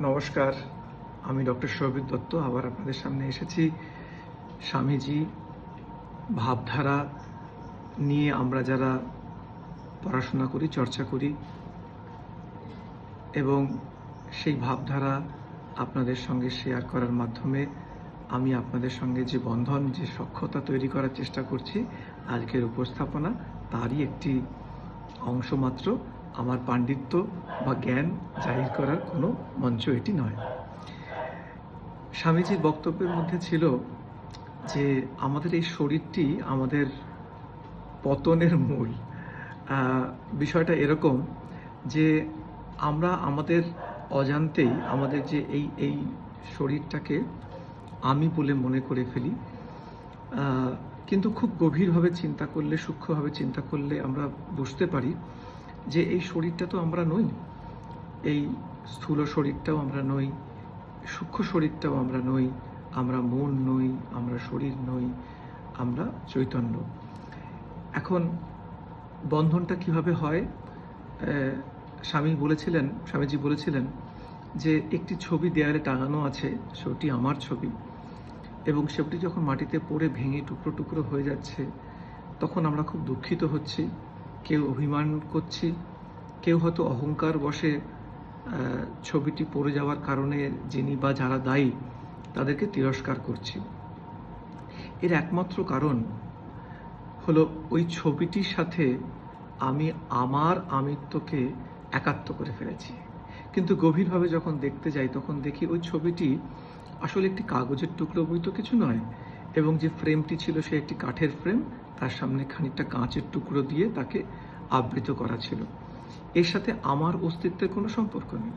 নমস্কার। আমি ডক্টর সৌভিক দত্ত, আবার আপনাদের সামনে এসেছি। স্বামীজি, ভাবধারা নিয়ে আমরা যারা পড়াশোনা করি, চর্চা করি, এবং সেই ভাবধারা আপনাদের সঙ্গে শেয়ার করার মাধ্যমে আমি আপনাদের সঙ্গে যে বন্ধন, যে সক্ষতা তৈরি করার চেষ্টা করছি, আজকের উপস্থাপনা তারই একটি অংশ মাত্র। আমার পাণ্ডিত্য বা জ্ঞান জাহির করার কোনো মঞ্চ এটি নয়। স্বামীজির বক্তব্যের মধ্যে ছিল যে, আমাদের এই শরীরটি আমাদের পতনের মূল। বিষয়টা এরকম যে, আমরা আমাদের অজান্তেই আমাদের যে এই এই শরীরটাকে আমি বলে মনে করে ফেলি। কিন্তু খুব গভীরভাবে চিন্তা করলে, সূক্ষ্মভাবে চিন্তা করলে আমরা বুঝতে পারি যে এই শরীরটা তো আমরা নই, এই স্থূল শরীরটাও আমরা নই, সূক্ষ্ম শরীরটাও আমরা নই, আমরা মন নই, আমরা শরীর নই, আমরা চৈতন্য। এখন বন্ধনটা কীভাবে হয়? স্বামী বলেছিলেন, স্বামীজি বলেছিলেন যে একটি ছবি দেয়ালে টাঙানো আছে, সেটি আমার ছবি। এবং সেটি যখন মাটিতে পড়ে ভেঙে টুকরো টুকরো হয়ে যাচ্ছে, তখন আমরা খুব দুঃখিত হচ্ছি। কেউ অভিমান করছি, কেউ হয়তো অহংকার বসে ছবিটি পড়ে যাওয়ার কারণে যিনি বা যারা দায়ী, তাদেরকে তিরস্কার করছি। এর একমাত্র কারণ হলো ওই ছবিটির সাথে আমি আমার আমিত্বকে একাত্ম করে ফেলেছি। কিন্তু গভীরভাবে যখন দেখতে যাই, তখন দেখি ওই ছবিটি আসলে একটি কাগজের টুকরো বই তো কিছু নয়, এবং যে ফ্রেমটি ছিল, সে একটি কাঠের ফ্রেম তার সামনে খানিকটা কাঁচের টুকরো দিয়ে তাকে আবৃত করা ছিল। এর সাথে আমার অস্তিত্বের কোনো সম্পর্ক নেই।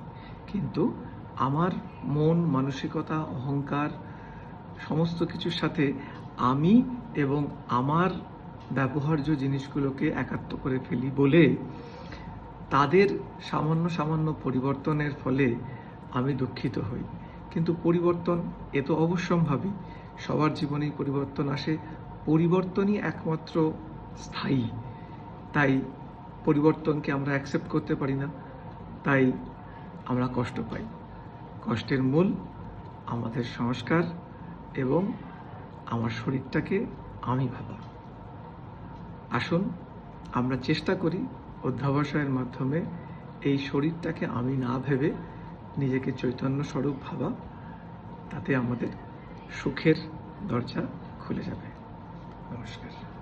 কিন্তু আমার মন, মানসিকতা, অহংকার সমস্ত কিছুর সাথে আমি এবং আমার ব্যবহার্য জিনিসগুলোকে একাত্ম করে ফেলি বলে তাদের সামান্য সামান্য পরিবর্তনের ফলে আমি দুঃখিত হই। কিন্তু পরিবর্তন এ তো অবশ্যম্ভাবী। সবার জীবনেই পরিবর্তন আসে। পরিবর্তনই একমাত্র স্থায়ী। তাই পরিবর্তনকে আমরা অ্যাকসেপ্ট করতে পারি না। তাই আমরা কষ্ট পাই। কষ্টের মূল আমাদের সংস্কার এবং আমার শরীরটাকে আমি ভাবা। আসুন, আমরা চেষ্টা করি অধ্যাবসায়ের মাধ্যমে এই শরীরটাকে আমি না ভেবে নিজেকে চৈতন্য স্বরূপ ভাবা। তাতে আমাদের সুখের দরজা খুলে যাবে। Namaskar.